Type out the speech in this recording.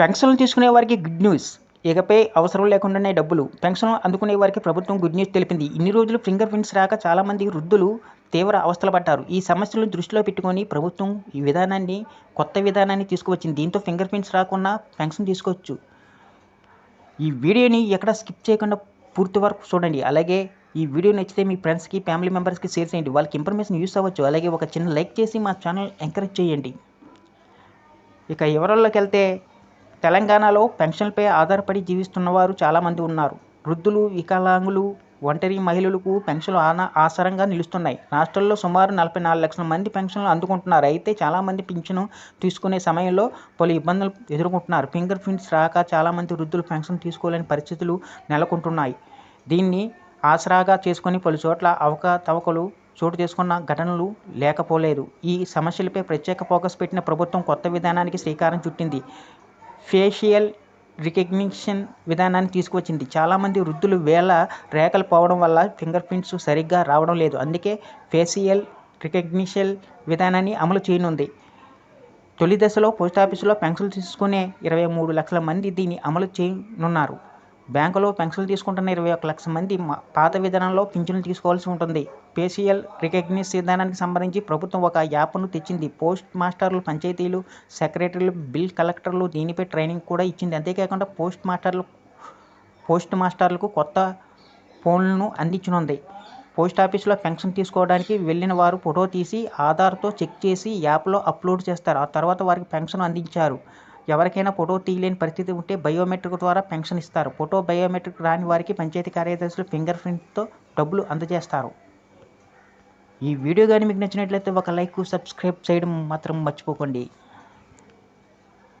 పెన్షన్లు తీసుకునే వారికి గుడ్ న్యూస్ ఇకపై అవసరం లేకుండానే డబ్బులు. పెన్షన్ అందుకునే వారికి ప్రభుత్వం గుడ్ న్యూస్ తెలిపింది. ఇన్ని రోజులు ఫింగర్ ప్రింట్స్ రాక చాలామంది వృద్ధులు తీవ్ర అవస్థలు పడ్డారు. ఈ సమస్యలను దృష్టిలో పెట్టుకొని ప్రభుత్వం ఈ విధానాన్ని కొత్త విధానాన్ని తీసుకువచ్చింది. దీంతో ఫింగర్ ప్రింట్స్ రాకుండా పెన్షన్ తీసుకోవచ్చు. ఈ వీడియోని ఎక్కడ స్కిప్ చేయకుండా పూర్తి వరకు చూడండి. అలాగే ఈ వీడియో నచ్చితే మీ ఫ్రెండ్స్కి ఫ్యామిలీ మెంబర్స్కి షేర్ చేయండి. వాళ్ళకి ఇన్ఫర్మేషన్ యూస్ అవ్వచ్చు. అలాగే ఒక చిన్న లైక్ చేసి మా ఛానల్ ఎంకరేజ్ చేయండి. ఇక వివరాల్లోకి వెళ్తే తెలంగాణలో పెన్షన్లపై ఆధారపడి జీవిస్తున్న వారు చాలామంది ఉన్నారు. వృద్ధులు వికలాంగులు ఒంటరి మహిళలకు పెన్షన్లు ఆనా ఆసరంగా నిలుస్తున్నాయి. రాష్ట్రంలో సుమారు నలభై నాలుగు లక్షల మంది పెన్షన్లు అందుకుంటున్నారు. అయితే చాలామంది పింఛను తీసుకునే సమయంలో పలు ఇబ్బందులు ఎదుర్కొంటున్నారు. ఫింగర్ ప్రింట్స్ రాక చాలామంది వృద్ధులు పెన్షన్ తీసుకోలేని పరిస్థితులు నెలకొంటున్నాయి. దీన్ని ఆసరాగా చేసుకొని పలు చోట్ల అవకతవకలు చోటు చేసుకున్న ఘటనలు లేకపోలేదు. ఈ సమస్యలపై ప్రత్యేక ఫోకస్ పెట్టిన ప్రభుత్వం కొత్త విధానానికి శ్రీకారం చుట్టింది. ఫేషియల్ రికగ్నిషన్ విధానాన్ని తీసుకువచ్చింది. చాలామంది వృద్ధులు వేల రేఖలు పోవడం వల్ల ఫింగర్ ప్రింట్స్ సరిగ్గా రావడం లేదు. అందుకే ఫేషియల్ రికగ్నిషన్ విధానాన్ని అమలు చేయనుంది. తొలి దశలో పోస్టాఫీసులో పెన్షన్లు తీసుకునే ఇరవై మూడు లక్షల మంది దీన్ని అమలు చేయనున్నారు. బ్యాంకులో పెన్షన్లు తీసుకుంటున్న ఇరవై ఒక లక్షల మంది పాత విధానంలో పింఛన్లు తీసుకోవాల్సి ఉంటుంది. ఫేషియల్ రికగ్నిషన్ విధానానికి సంబంధించి ప్రభుత్వం ఒక యాప్ను తెచ్చింది. పోస్ట్ మాస్టర్లు పంచాయతీలు సెక్రటరీలు బిల్ కలెక్టర్లు దీనిపై ట్రైనింగ్ కూడా ఇచ్చింది. అంతేకాకుండా పోస్ట్ మాస్టర్లు పోస్ట్ మాస్టర్లకు కొత్త ఫోన్లను అందించనుంది. పోస్ట్ ఆఫీస్లో పెన్షన్ తీసుకోవడానికి వెళ్ళిన వారు ఫోటో తీసి ఆధార్తో చెక్ చేసి యాప్లో అప్లోడ్ చేస్తారు. ఆ తర్వాత వారికి పెన్షన్ అందించారు. ఎవరికైనా ఫోటో తీయలేని పరిస్థితి ఉంటే బయోమెట్రిక్ ద్వారా పెన్షన్ ఇస్తారు. ఫోటో బయోమెట్రిక్ రాని వారికి పంచాయతీ కార్యదర్శులు ఫింగర్ ప్రింట్తో డబ్బులు అందజేస్తారు. ఈ వీడియో కానీ మీకు నచ్చినట్లయితే ఒక లైక్ సబ్స్క్రైబ్ చేయడం మాత్రం మర్చిపోకండి.